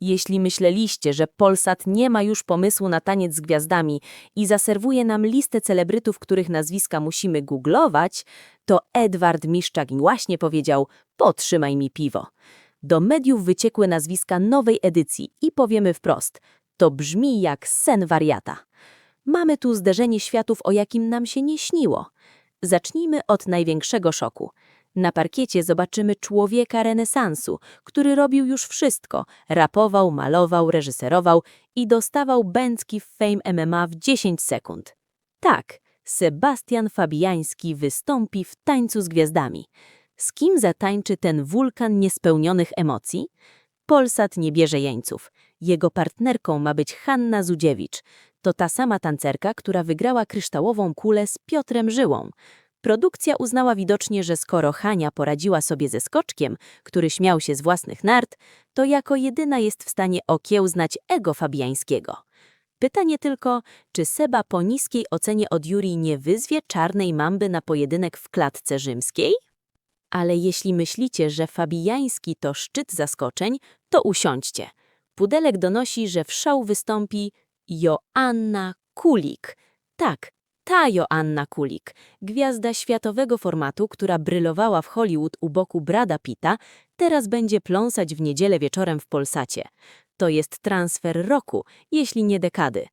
Jeśli myśleliście, że Polsat nie ma już pomysłu na taniec z gwiazdami i zaserwuje nam listę celebrytów, których nazwiska musimy googlować, to Edward Miszczak właśnie powiedział: Potrzymaj mi piwo. Do mediów wyciekły nazwiska nowej edycji i powiemy wprost: to brzmi jak sen wariata. Mamy tu zderzenie światów, o jakim nam się nie śniło. Zacznijmy od największego szoku. Na parkiecie zobaczymy człowieka renesansu, który robił już wszystko. Rapował, malował, reżyserował i dostawał bęcki w Fame MMA w 10 sekund. Tak, Sebastian Fabiański wystąpi w Tańcu z Gwiazdami. Z kim zatańczy ten wulkan niespełnionych emocji? Polsat nie bierze jeńców. Jego partnerką ma być Hanna Zudziewicz. To ta sama tancerka, która wygrała kryształową kulę z Piotrem Żyłą. Produkcja uznała widocznie, że skoro Hania poradziła sobie ze skoczkiem, który śmiał się z własnych nart, to jako jedyna jest w stanie okiełznać ego Fabiańskiego. Pytanie tylko, czy Seba po niskiej ocenie od Jurii nie wyzwie czarnej mamby na pojedynek w klatce rzymskiej? Ale jeśli myślicie, że Fabiański to szczyt zaskoczeń, to usiądźcie. Pudelek donosi, że w show wystąpi Joanna Kulik. Tak, ta Joanna Kulik, gwiazda światowego formatu, która brylowała w Hollywood u boku Brada Pitta, teraz będzie pląsać w niedzielę wieczorem w Polsacie. To jest transfer roku, jeśli nie dekady.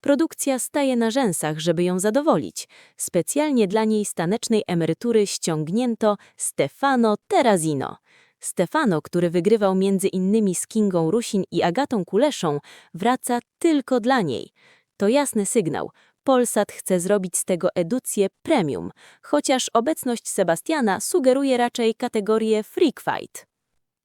Produkcja staje na rzęsach, żeby ją zadowolić. Specjalnie dla niej z tanecznej emerytury ściągnięto Stefano Terrazino. Stefano, który wygrywał między innymi z Kingą Rusin i Agatą Kuleszą, wraca tylko dla niej. To jasny sygnał. Polsat chce zrobić z tego edycję premium, chociaż obecność Sebastiana sugeruje raczej kategorię freak fight.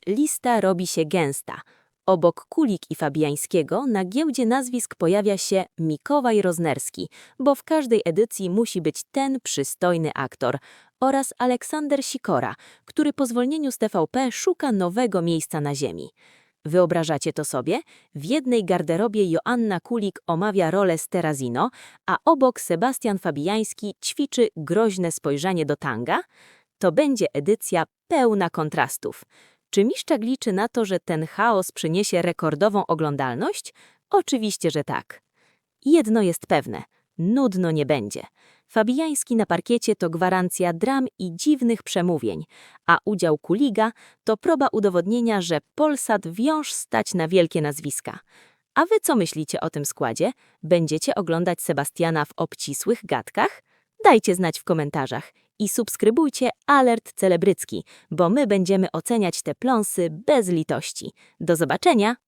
Lista robi się gęsta. Obok Kulik i Fabiańskiego na giełdzie nazwisk pojawia się Mikołaj Roznerski, bo w każdej edycji musi być ten przystojny aktor, oraz Aleksander Sikora, który po zwolnieniu z TVP szuka nowego miejsca na ziemi. Wyobrażacie to sobie? W jednej garderobie Joanna Kulik omawia rolę z Terrazino, a obok Sebastian Fabiański ćwiczy groźne spojrzenie do tanga? To będzie edycja pełna kontrastów. Czy Miszczak liczy na to, że ten chaos przyniesie rekordową oglądalność? Oczywiście, że tak. Jedno jest pewne, nudno nie będzie. Fabijański na parkiecie to gwarancja dram i dziwnych przemówień, a udział Kuliga to proba udowodnienia, że Polsat wciąż stać na wielkie nazwiska. A wy co myślicie o tym składzie? Będziecie oglądać Sebastiana w obcisłych gadkach? Dajcie znać w komentarzach i subskrybujcie Alert Celebrycki, bo my będziemy oceniać te pląsy bez litości. Do zobaczenia!